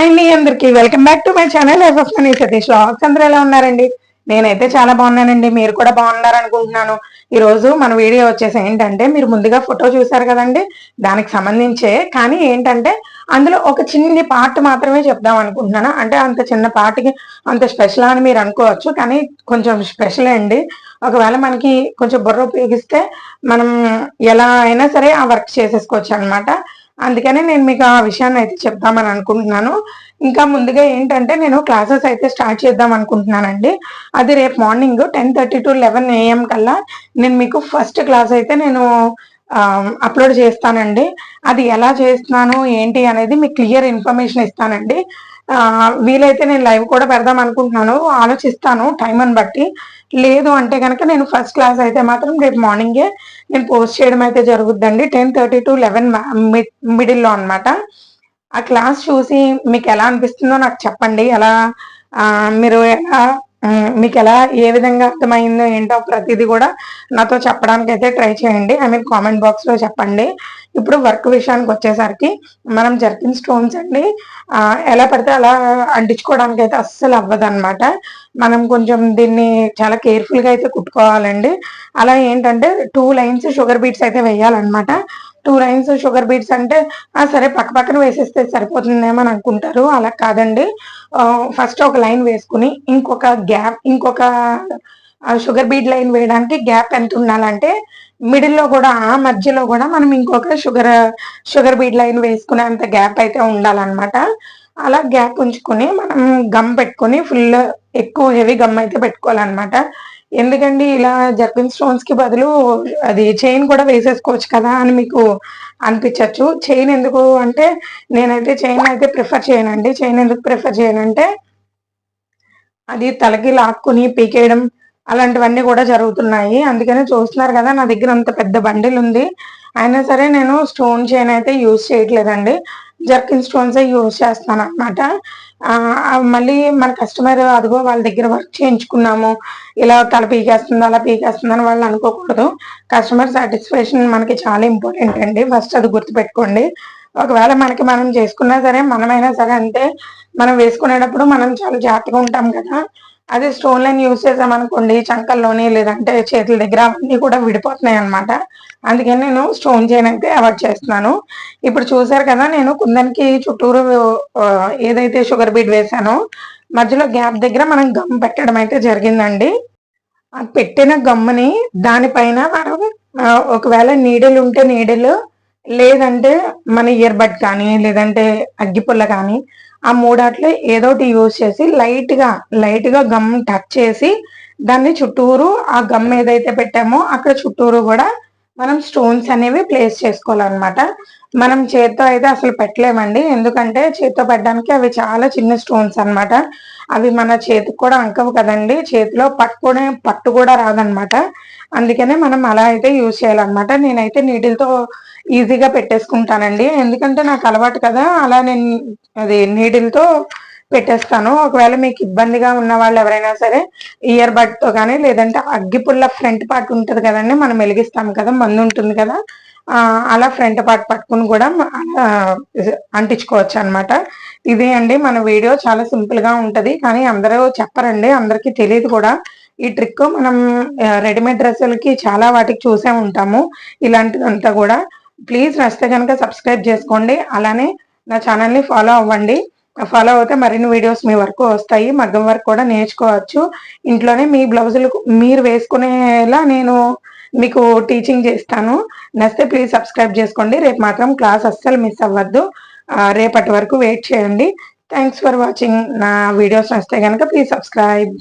Hi అండి అందరికి. Welcome back to my channel FF money Satish vlogs అందరూ ఎలా ఉన్నారండి? నేనైతే చాలా బాగున్నానండి. మీరు కూడా బాగున్నారు అనుకుంటున్నాను. మన వీడియో వచ్చేసి ఏంటంటే మీరు ముందుగా ఫోటో చూసారు కదండి? దానికి సంబంధించే. కానీ ఏంటంటే అందులో ఒక చిన్ని పార్ట్ మాత్రమే చెప్దాం అనుకుంటున్నాను. అంటే అంత చిన్న పార్ట్కి అంత స్పెషల్ అని మీరు అనుకోవచ్చు. కానీ కొంచెం స్పెషల్ అండి. ఒకవేళ మనకి కొంచెం బుర్ర ఉపయోగిస్తే మనం ఎలా అయినా సరే ఆ వర్క్ చేసేసుకోవచ్చు అనమాట అందుకనే నేను మీకు ఆ విషయాన్ని అయితే చెప్దామని అనుకుంటున్నాను. ఇంకా ముందుగా ఏంటంటే నేను క్లాసెస్ అయితే స్టార్ట్ చేద్దాం అనుకుంటున్నానండి. అది రేపు morning ten thirty to eleven AM కల్లా నేను మీకు ఫస్ట్ క్లాస్ అయితే నేను అప్లోడ్ చేస్తానండి. అది ఎలా చేస్తున్నాను ఏంటి అనేది మీకు క్లియర్ ఇన్ఫర్మేషన్ ఇస్తానండి. వీలైతే నేను లైవ్ కూడా పెడదాం అనుకుంటున్నాను. ఆలోచిస్తాను టైం అని బట్టి. లేదు అంటే కనుక నేను ఫస్ట్ క్లాస్ అయితే మాత్రం రేపు మార్నింగే నేను పోస్ట్ చేయడం అయితే జరుగుద్దండి. టెన్ థర్టీ టు లెవెన్ మిడిల్లో అనమాట ఆ క్లాస్ చూసి మీకు ఎలా అనిపిస్తుందో నాకు చెప్పండి. ఎలా మీరు ఎలా మీకు ఎలా ఏ విధంగా అర్థమైందో ఏంటో ప్రతిదీ కూడా నాతో చెప్పడానికి అయితే ట్రై చేయండి. ఐ మీన్ కామెంట్ బాక్స్లో చెప్పండి. ఇప్పుడు వర్క్ విషయానికి వచ్చేసరికి మనం జర్కిన్ స్టోన్స్ అండి ఎలా పడితే అలా అంటించుకోవడానికి అయితే అస్సలు అవ్వదు అనమాట మనం కొంచెం దీన్ని చాలా కేర్ఫుల్గా అయితే కుట్టుకోవాలండి. అలా ఏంటంటే టూ లైన్స్ షుగర్ బీట్స్ అయితే వేయాలన్నమాట. టూ లైన్స్ షుగర్ బీట్స్ అంటే సరే పక్క పక్కన వేసేస్తే సరిపోతుందేమో అని అనుకుంటారు. అలా కాదండి. ఫస్ట్ ఒక లైన్ వేసుకుని ఇంకొక గ్యాప్ ఇంకొక షుగర్ బీడ్ లైన్ వేయడానికి గ్యాప్ ఎంత ఉండాలంటే మిడిల్లో కూడా ఆ మధ్యలో కూడా మనం ఇంకొక షుగర్ షుగర్ బీడ్ లైన్ వేసుకునే అంత గ్యాప్ అయితే ఉండాలన్నమాట. అలా గ్యాప్ ఉంచుకొని మనం గమ్ పెట్టుకొని ఫుల్ ఎక్కువ హెవీ గమ్ అయితే పెట్టుకోవాలన్నమాట. ఎందుకండి ఇలా జర్కిన్ స్టోన్స్కి బదులు అది చైన్ కూడా వేసేసుకోవచ్చు కదా అని మీకు అనిపించవచ్చు చైన్ ఎందుకు అంటే నేనైతే చైన్ అయితే ప్రిఫర్ చేయనండి. చైన్ ఎందుకు ప్రిఫర్ చేయనంటే అది తలకి లాక్కుని పీకేయడం అలాంటివన్నీ కూడా జరుగుతున్నాయి. అందుకనే చూస్తున్నారు కదా నా దగ్గర అంత పెద్ద బండిల్ ఉంది. అయినా సరే నేను స్టోన్ చైన్ అయితే యూజ్ చేయట్లేదండి. జర్కిన్ స్టోన్స్ యూజ్ చేస్తాను అనమాట మళ్ళీ మన కస్టమర్ అదిగో వాళ్ళ దగ్గర వర్క్ చేయించుకున్నాము. ఇలా తల పీకేస్తుంది అలా పీకేస్తుంది అని వాళ్ళు అనుకోకూడదు. కస్టమర్ సాటిస్ఫాక్షన్ మనకి చాలా ఇంపార్టెంట్ అండి. ఫస్ట్ అది గుర్తుపెట్టుకోండి. ఒకవేళ మనకి మనం చేసుకున్నా సరే మనమైనా సరే అంటే మనం వేసుకునేటప్పుడు మనం చాలా జాగ్రత్తగా ఉంటాం కదా. అదే స్టోన్ లైన్ యూజ్ చేసామనుకోండి చంకల్లోని లేదంటే చేతుల దగ్గర అవన్నీ కూడా విడిపోతున్నాయి అనమాట అందుకని నేను స్టోన్ చైన్ అయితే అవాయిడ్ చేస్తున్నాను. ఇప్పుడు చూసారు కదా నేను కుందనికి చుట్టూరు ఏదైతే షుగర్ బీడ్ వేసానో మధ్యలో గ్యాప్ దగ్గర మనం గమ్ పెట్టడం అయితే జరిగిందండి. ఆ పెట్టిన గమ్ముని దానిపైన మనం ఒకవేళ నీడలు ఉంటే నీడలు లేదంటే మన ఇయర్ బడ్ కానీ లేదంటే అగ్గిపుల్ల కానీ ఆ మూడాట్లో ఏదోటి యూజ్ చేసి లైట్గా లైట్గా గమ్ టచ్ చేసి దాన్ని చుట్టూరు ఆ గమ్ ఏదైతే పెట్టామో అక్కడ చుట్టూరు కూడా మనం స్టోన్స్ అనేవి ప్లేస్ చేసుకోవాలన్నమాట. మనం చేత్తో అయితే అసలు పెట్టలేమండి. ఎందుకంటే చేత్తో పెట్టడానికి అవి చాలా చిన్న స్టోన్స్ అనమాట అవి మన చేతికి కూడా అంకవు కదండి. చేతిలో పట్టుకునే పట్టు కూడా రాదనమాట అందుకనే మనం అలా అయితే యూజ్ చేయాలన్నమాట. నేనైతే నీటిలతో ఈజీగా పెట్టేసుకుంటానండి. ఎందుకంటే నాకు అలవాటు కదా. అలా నేను అది నీడిల్తో పెట్టేస్తాను. ఒకవేళ మీకు ఇబ్బందిగా ఉన్న వాళ్ళు ఎవరైనా సరే ఇయర్ బడ్తో కానీ లేదంటే అగ్గిపుల్ల ఫ్రంట్ పార్ట్ ఉంటుంది కదండి మనం వెలిగిస్తాం కదా మందు ఉంటుంది కదా అలా ఫ్రంట్ పార్ట్ పట్టుకుని కూడా అంటించుకోవచ్చు అనమాట ఇదే అండి మన వీడియో చాలా సింపుల్గా ఉంటది కానీ అందరూ చెప్పరండి అందరికీ తెలియదు కూడా. ఈ ట్రిక్ మనం రెడీమేడ్ డ్రెస్సులకి చాలా వాటికి చూసే ఉంటాము ఇలాంటిదంతా కూడా. ప్లీజ్ నచ్చితే కనుక సబ్స్క్రైబ్ చేసుకోండి అలానే నా ఛానల్ని ఫాలో అవ్వండి. ఫాలో అవుతే మరిన్ని వీడియోస్ మీ వరకు వస్తాయి. మగ్గం వర్క్ కూడా నేర్చుకోవచ్చు. ఇంట్లోనే మీ బ్లౌజులు మీరు వేసుకునేలా నేను మీకు టీచింగ్ చేస్తాను. నచ్చితే ప్లీజ్ సబ్స్క్రైబ్ చేసుకోండి. రేపు మాత్రం క్లాస్ అస్సలు మిస్ అవ్వద్దు. రేపటి వరకు వెయిట్ చేయండి. థ్యాంక్స్ ఫర్ వాచింగ్ నా వీడియోస్ నచ్చితే కనుక ప్లీజ్ సబ్స్క్రైబ్